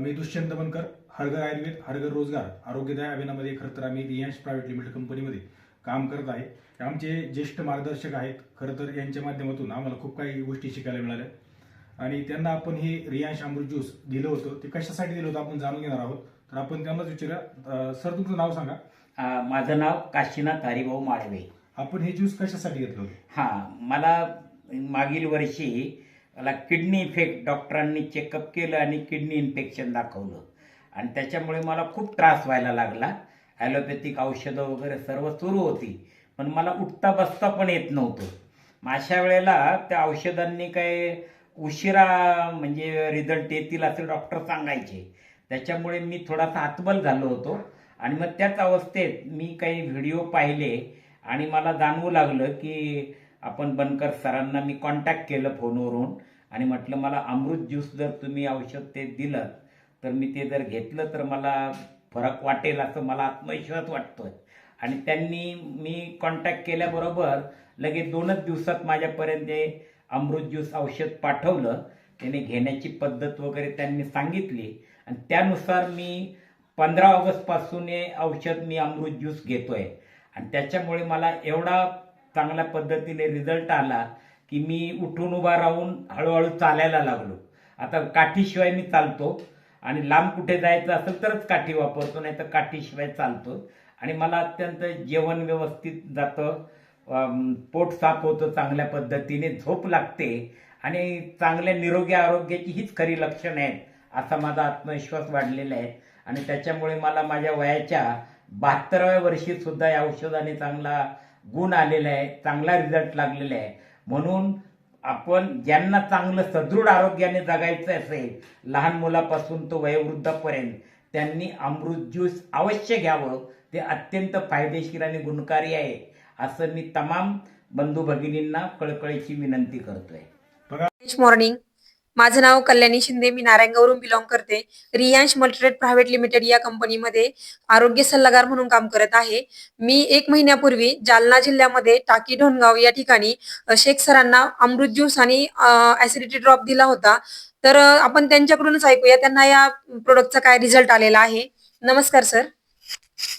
मी दुष्यंत बनकर हरगर आयुर्वेद हरगर रोजगार आरोग्यदाय अभियानामध्ये खरं तर आम्ही रियांश प्रायव्हेट लिमिटेड कंपनीमध्ये काम करत आहे. आमचे ज्येष्ठ मार्गदर्शक आहेत. खरं तर यांच्या माध्यमातून आम्हाला खूप काही गोष्टी शिकायला मिळाल्या. आणि त्यांना आपण हे रियांश अमृत ज्यूस दिलं होतं. ते कशासाठी दिलं होतं आपण जाणून घेणार आहोत. तर आपण त्यांनाच विचारूया. सर तुमचं नाव सांगा. माझं नाव काशीनाथ हरिभाऊ माळवे. आपण हे ज्यूस कशासाठी घेतलं होतं? हां मला मागील वर्षी मला किडनी इफेक्ट डॉक्टरांनी चेकअप केलं आणि किडनी इन्फेक्शन दाखवलं. आणि त्याच्यामुळे मला खूप त्रास व्हायला लागला. ॲलोपॅथिक औषधं वगैरे सर्व सुरू होती. पण मला उठता बसता पण येत नव्हतं. मग अशा वेळेला त्या औषधांनी काय उशिरा म्हणजे रिझल्ट येतील असे डॉक्टर सांगायचे. त्याच्यामुळे मी थोडासा हातबल झालो होतो. आणि मग त्याच अवस्थेत मी काही व्हिडिओ पाहिले आणि मला जाणवू लागलं की आपण बनकर सरांना मी कॉन्टॅक्ट केलं फोनवरून आणि म्हटलं मला अमृत ज्यूस जर तुम्ही औषध ते दिलं तर मी ते जर घेतलं तर मला फरक वाटेल असं मला आत्मविश्वास वाटतोय. आणि त्यांनी मी कॉन्टॅक्ट केल्याबरोबर लगेच दोनच दिवसात माझ्यापर्यंत ते अमृत ज्यूस औषध पाठवलं. त्याने घेण्याची पद्धत वगैरे त्यांनी सांगितली. आणि त्यानुसार मी पंधरा ऑगस्टपासून हे औषध मी अमृत ज्यूस घेतोय. आणि त्याच्यामुळे मला एवढा चांगल्या पद्धतीने रिझल्ट आला की मी उठून उभा राहून हळूहळू चालायला लागलो. आता काठीशिवाय मी चालतो आणि लांब कुठे जायचं असेल तरच काठी वापरतो नाही तर काठीशिवाय चालतो. आणि मला अत्यंत जेवण व्यवस्थित जातं पोट साफ होतं चांगल्या पद्धतीने झोप लागते आणि चांगल्या निरोगी आरोग्याची हीच खरी लक्षणं आहेत असा माझा आत्मविश्वास वाढलेला आहे. आणि त्याच्यामुळे मला माझ्या वयाच्या बहात्तराव्या वर्षी सुद्धा या औषधाने चांगला गुण आलेला आहे चांगला रिझल्ट लागलेला आहे. म्हणून आपण ज्यांना चांगलं सदृढ आरोग्याने जगायचं असेल लहान मुलापासून तो वयोवृद्धापर्यंत त्यांनी अमृत ज्यूस अवश्य घ्यावं. ते अत्यंत फायदेशीर आणि गुणकारी आहे असं मी तमाम बंधू भगिनींना कळकळीची विनंती करतोय. मॉर्निंग माझं नाव कल्याणी शिंदे मी नारायणगावरून बिलॉंग करते. रियांश मल्टीट्रेड प्रायव्हेट लिमिटेड या कंपनीमध्ये आरोग्य सल्लागार म्हणून काम करत आहे. मी एक महिन्यापूर्वी जालना जिल्ह्यामध्ये टाकी ढोणगाव या ठिकाणी शेख सरांना अमृत ज्यूस आणि ऍसिडिटी ड्रॉप दिला होता. तर आपण त्यांच्याकडूनच ऐकूया. त्यांना या प्रोडक्टचा काय रिझल्ट आलेला आहे? नमस्कार सर.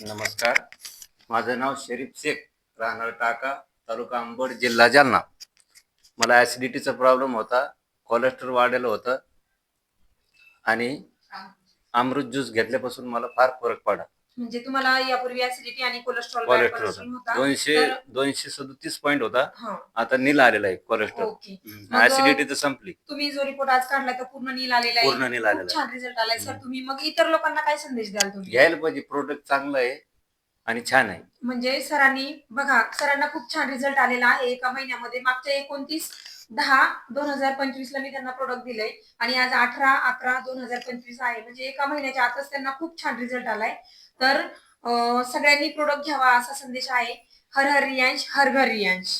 नमस्कार. माझं नाव शरीफ शेख राहणार टाका तालुका अंबड जिल्हा जालना. मला ऍसिडिटीचा प्रॉब्लेम होता. कोलेस्ट्रॉल वाढलेलं होतं. आणि अमृत ज्यूस घेतल्यापासून मला फार फरक पडला. म्हणजे तुम्हाला यापूर्वी ऍसिडिटी आणि कोलेस्ट्रॉल कोलेस्ट्रॉल दोनशे तर- दोनशे सदतीस पॉईंट होता. आता नील आलेला आहे कोलेस्ट्रॉल ऍसिडिटी तर संपली. तुम्ही जो रिपोर्ट आज काढला तो पूर्ण नील आलेला आहे. पूर्ण नील आलेला आहे. छान रिझल्ट आलाय. सर तुम्ही मग इतर लोकांना काय संदेश द्याल तुम्ही? घ्यायला पाहिजे. प्रोडक्ट चांगलं आहे. आणि छान आहे. म्हणजे सरांनी बघा सरांना खूप छान रिझल्ट आलेला आहे. एका महिन्यामध्ये मागच्या एकोणतीस दहा दोन हजार पंचवीस ला मी त्यांना प्रोडक्ट दिलंय. आणि आज अठरा अकरा दोन हजार पंचवीस आहे. म्हणजे एका महिन्याच्या आतच त्यांना खूप छान रिझल्ट आलाय. तर सगळ्यांनी प्रोडक्ट घ्यावा असा संदेश आहे. हर हर रियांश हर घर रियांश.